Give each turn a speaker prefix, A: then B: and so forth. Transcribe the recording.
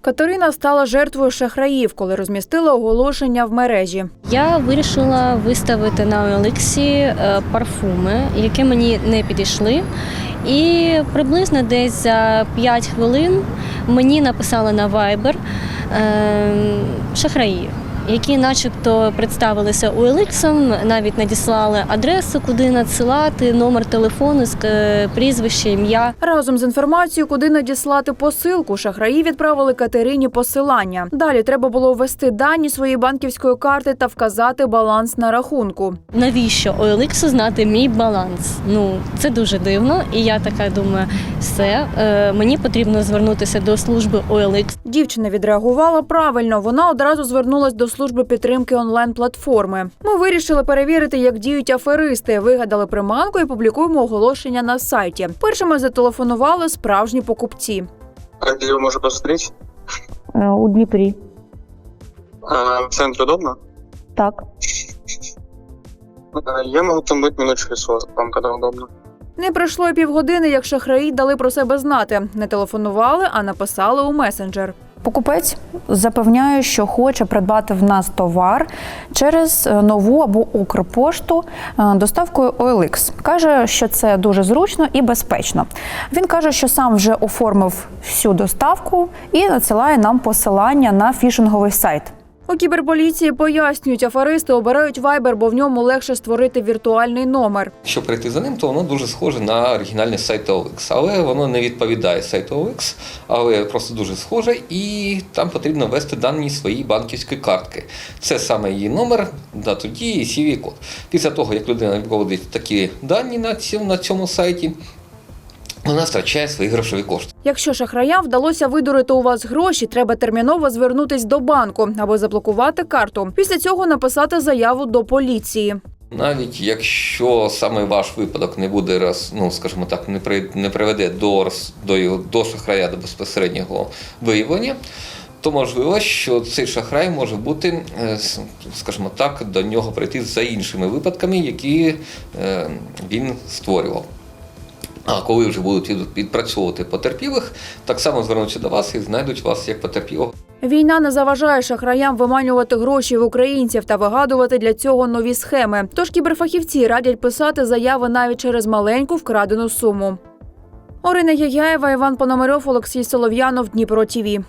A: Катерина стала жертвою шахраїв, коли розмістила оголошення в мережі.
B: Я вирішила виставити на OLX е, парфуми, які мені не підійшли. І приблизно десь за 5 хвилин мені написали на Viber е, шахраї, які начебто представилися OLX, навіть надіслали адресу, куди надсилати, номер телефону, е, прізвище, ім'я.
A: Разом з інформацією, куди надіслати посилку, шахраї відправили Катерині посилання. Далі треба було ввести дані своєї банківської карти та вказати баланс на рахунку.
B: Навіщо OLX знати мій баланс? Ну це дуже дивно. І я така думаю, все е, мені потрібно звернутися до служби OLX.
A: Дівчина відреагувала правильно. Вона одразу звернулась до служби підтримки онлайн-платформи. Ми вирішили перевірити, як діють аферисти. Вигадали приманку і публікуємо оголошення на сайті. Першими зателефонували справжні покупці.
C: А где его можно посмотреть?
D: У Дніпрі.
C: А, в центре удобно?
D: Так.
C: А, Я могу там быть минут через 40, вам когда удобно.
A: Не пройшло й півгодини, як шахраї дали про себе знати. Не телефонували, а написали у месенджер.
E: Покупець запевняє, що хоче придбати в нас товар через е, нову або Укрпошту е, доставкою OLX. Каже, що це дуже зручно і безпечно. Він каже, що сам вже оформив всю доставку і надсилає нам посилання на фішинговий сайт.
A: У кіберполіції пояснюють, аферисти обирають Viber, бо в ньому легше створити віртуальний номер.
F: Якщо прийти за ним, то воно дуже схоже на оригінальний сайт OLX. Але воно не відповідає сайту OLX, але просто дуже схоже, і там потрібно ввести дані своєї банківської картки. Це саме її номер, дату дії і cv код. Після того, як людина вводить такі дані на цьому сайті, вона втрачає свої грошові кошти.
A: Якщо шахраям вдалося видурити у вас гроші, треба терміново звернутись до банку або заблокувати карту. Після цього написати заяву до поліції.
F: Навіть якщо саме ваш випадок не буде роз, ну скажімо так, не при не приведе до роз- до, його- до шахрая до безпосереднього виявлення, то можливо, що цей шахрай може бути, е, скажімо так, до нього прийти за іншими випадками, які е, він створював. А коли вже будуть від- відпрацьовувати потерпілих, так само звернуться до вас і знайдуть вас як потерпілого.
A: Війна не заважає шахраям виманювати гроші в українців та вигадувати для цього нові схеми. Тож кіберфахівці радять писати заяви навіть через маленьку вкрадену суму. Орина Яяєва, Іван Пономарьов, Олексій Солов'янов, Дніпро ТІВІ.